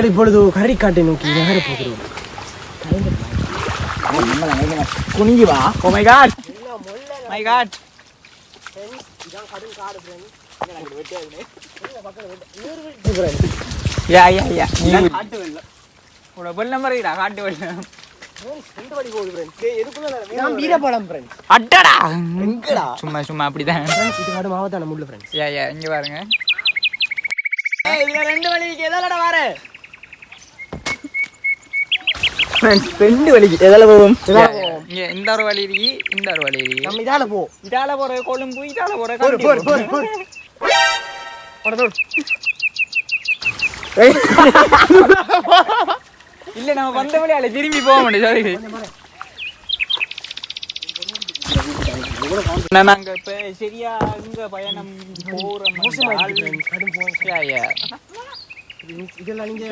நாங்கள் இப்பொழுது கரடிக்காட்டை நோக்கி நகர போகிறோம். குனிஞ்சு வா. ஓ my god my god yeah yeah yeah காட்டு வெள்ளம். உட வெள்ளம் காட்டு? சும்மா சும்மா அப்படிதான். மாவத்தான முள்ள ஃப்ரெண்ட்ஸ் யா யா இங்க பாருங்க. இதுல ரெண்டு வழிக்கு எதாலடா வார ரெண்டு வழிக்கு எதால போவோம்? இங்க இந்த ஒரு வழி இருக்கு இந்த ஒரு வழி இருக்கு. நம்ம இதால போ. இதால போற கொழும்பு இதால போற போர் இல்ல நம்ம வந்த வழியால திரும்பி போக முடியும் சாரி நாங்க இப்ப சரியா இங்க பயணம் போறோம் யா இதெல்லாம் நீங்க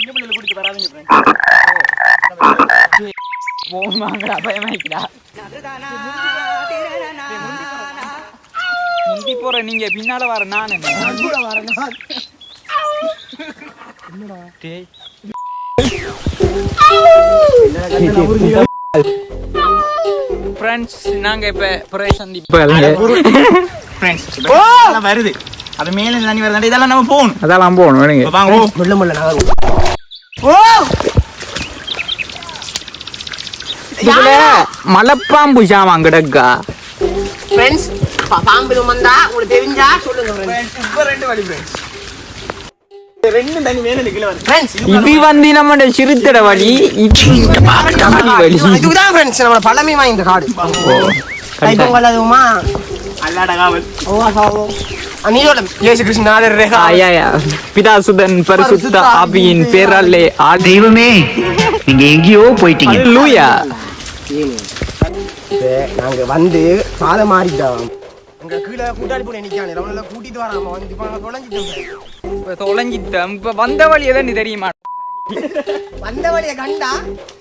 இந்த பிள்ளைல வராதீங்க போமாங்கடா முந்தி போற நீங்க பின்னால வர நான் கூட டேய் ஃப்ரெண்ட்ஸ் நாங்க இப்ப சந்திப்போம் ஃப்ரெண்ட்ஸ் வருது. அது மேல தண்ணி வருது. இதெல்லாம் நம்ம போகணும். அதெல்லாம் போகணும் வேணுங்க. வாங்க போ. முள்ள முள்ள நகர் இதுல மலைப்பாம்பு சாமான் கிடக்கா ஃப்ரெண்ட்ஸ் பாம்பு வந்தா உங்களுக்கு தெரிஞ்சா சொல்லுங்க ரெண்டு வழி ஃப்ரெண்ட்ஸ் இது வந்து நம்ம சிறுத்தட வழி. இது கம்பி வழி. இதுதான் ஃப்ரெண்ட்ஸ் நம்ம பழமை வாய்ந்த காடு. தைப்பொங்கல் அதுவுமா அல்லாட காவல். ஆயா பிதாசுதன் பரிசுத்த ஆவியின் பேராலே தெய்வமே நீங்க எங்கேயோ போயிட்டீங்க. லூயா நாங்க வந்து பாதை மாறிட்டோம். எங்க கீழே கூட்டாளி போன நிக்கானே அவனால கூட்டிட்டு வராம வந்து இப்ப நாங்க தொலைஞ்சிட்டோம். தொலைஞ்சிட்டோம். இப்ப வந்த வழி எதான் தெரியுமா? வந்த வழியை கண்டா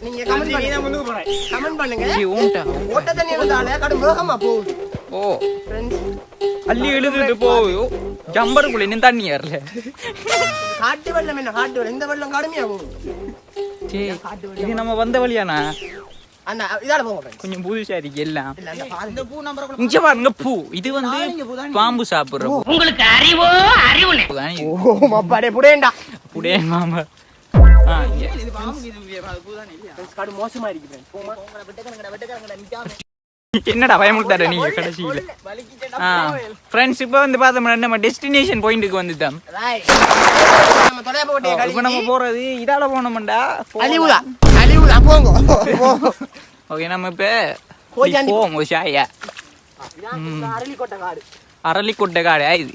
நீங்க கமெண்ட் பண்ணுங்க. கமெண்ட் பண்ணுங்க. சி, ஊன்டா. ஓட்ட தண்ணி இருந்தாலே கடும் வேகமா போகுது. ஓ. ஃப்ரெண்ட்ஸ் அள்ளி எழுதுட்டு போயோ ஜம்பருக்குள்ள இன்னும் தண்ணி வரல காட்டு வெள்ளம் என்ன காட்டு வெள்ளம் இந்த வெள்ளம் கடுமையா போகுது சே, இது நம்ம வந்த வழியானா அந்த இதால போங்க ஃப்ரெண்ட்ஸ் கொஞ்சம் புதுசா இருக்கு எல்லாம் இல்ல அந்த பாதை பூ நம்பர் இங்க பாருங்க பூ இது வந்து பாம்பு சாப்பிடுற. உங்களுக்கு அறிவோ அறிவு புடேண்டா புடே மாமா மோசமா இருக்கு என்னடா பயமுறுத்தாரு நீங்க கடைசியில? ஃப்ரெண்ட்ஸ் இப்போ வந்து பார்த்தோம்னா நம்ம டெஸ்டினேஷன் பாயிண்ட்டுக்கு வந்துட்டோம். இப்போ நம்ம போறது இதால போனோம்டா. அழிவுதா அழிவுதா போங்க ஓகே நம்ம இப்போ போவோம் ஷாயா அரளி கொட்டை காடு. இது?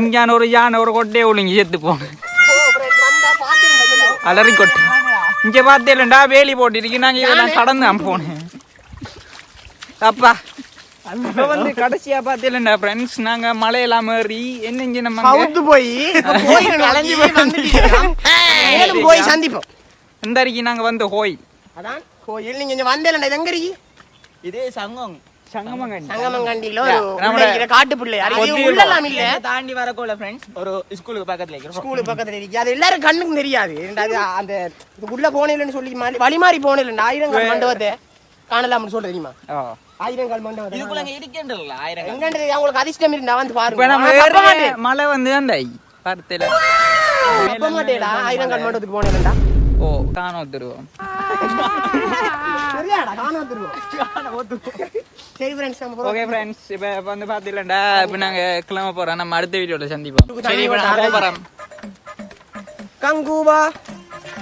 இங்கான ஒரு யானை ஒரு கொட்டையை ஒழுங்கி செத்து போங்க ஃப்ரெண்ட்ஸ் வந்தா பாத்துங்க அலறி கொட்டை இங்க பார்த்தேன்டா வேலி போட்டிருக்கு. நாங்க இதெல்லாம் கடந்து போனேன். அப்பா. இப்ப வந்து கடைசியா பார்த்தேன்டா ஃப்ரெண்ட்ஸ் நாங்க மலையெல்லாம் ஏறி என்ன இங்க நம்ம கவுத்து போய் கோயில் நலஞ்சி மேலும் போய் சந்திப்போம். இந்த அருகே நாங்க வந்த கோயில் அதான் கோயில் நீங்க இங்க வந்தேன் இது எங்க இருக்கு இதே சங்கம் காட்டு பிள்ளை. உள்ளலாம் இல்ல தாண்டி வரக்கோல ஃப்ரெண்ட்ஸ் ஒரு ஸ்கூலுக்கு பக்கத்துல இருக்கிறோம். ஸ்கூலு பக்கத்துல இருக்கு. அது எல்லாரும் கண்ணுக்கும் தெரியாது. அந்த உள்ள போனேன்னு சொல்லி மாறி வழி மாறி போனேன் ஆயிரங்கால் மண்டபத்தை. காணலாம்னு சொல்ற தெரியுமா? ஆ. ஆயிரங்கால் மண்டபத்தை இதுக்குள்ள அங்க இருக்கின்றல ஆயிரம் எங்கன்றது அவங்களுக்கு அதிர்ஷ்டம் இருந்தா வந்து இப்ப பாருங்க மலை வந்து அந்த பருத்தில? தப்ப மாட்டேடா. ஆயிரங்கால் மண்டபத்துக்கு போனேன்டா ஓ காணோம் தருவோம். சரியாடா காண வந்துருவோம் சரி ஃப்ரெண்ட்ஸ் நம்ம போறோம். ஓகே ஃப்ரெண்ட்ஸ் இப்போ வந்து பார்த்துலண்டா இப்போ நாங்க கிளம்ப போறோம். நம்ம அடுத்த வீடியோல சந்திப்போம். சரி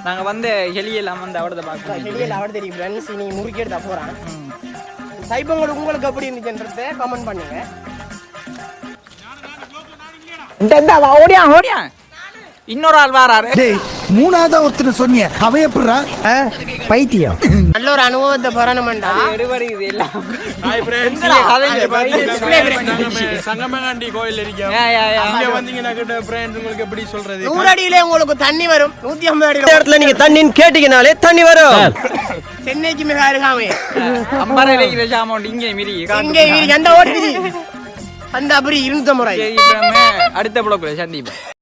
இப்போ நாங்க போறோம் கங்கூபா நாங்க வந்து ஹெலியெல்லாம் வந்து அவடத பார்க்கணும் வெளியில அவட தெரியும். ஃப்ரெண்ட்ஸ் நீ முறுக்கி எடுத்தா போறான். சைப்பங்கள் உங்களுக்கு எப்படி இருந்துச்சுன்றத கமெண்ட் பண்ணுங்க. ஓடியா? ஓடியா? இன்னொரு ஆள் வாராரு. டேய் மூணாவதா ஒருத்தர் சொன்னீங்க அவன் எப்படிடா பைத்தியம். நல்ல ஒரு அனுபவத்தை பெறணுமெண்டா எடுபடுது எல்லாம். சங்கமகாண்டி கோயில் இருக்கோம் யா, யா, யா. இங்க வந்தீங்கன்னா கிட்ட ஃப்ரெண்ட்ஸ் உங்களுக்கு எப்படி சொல்றது? நூறு அடியில உங்களுக்கு தண்ணி வரும். நூத்தி ஐம்பது அடியில இடத்துல நீங்க தண்ணின்னு கேட்டீங்கனாலே தண்ணி வரும். சென்னைக்கு மிக அருகாமை அம்பரை வைக்கிற சாமான் இங்கே மிரி இங்க இவருக்கு எந்த ஓட்டுச்சு அந்த அப்படி இப்போ நம்ம அடுத்த பிளாக்ல சந்திப்போம்.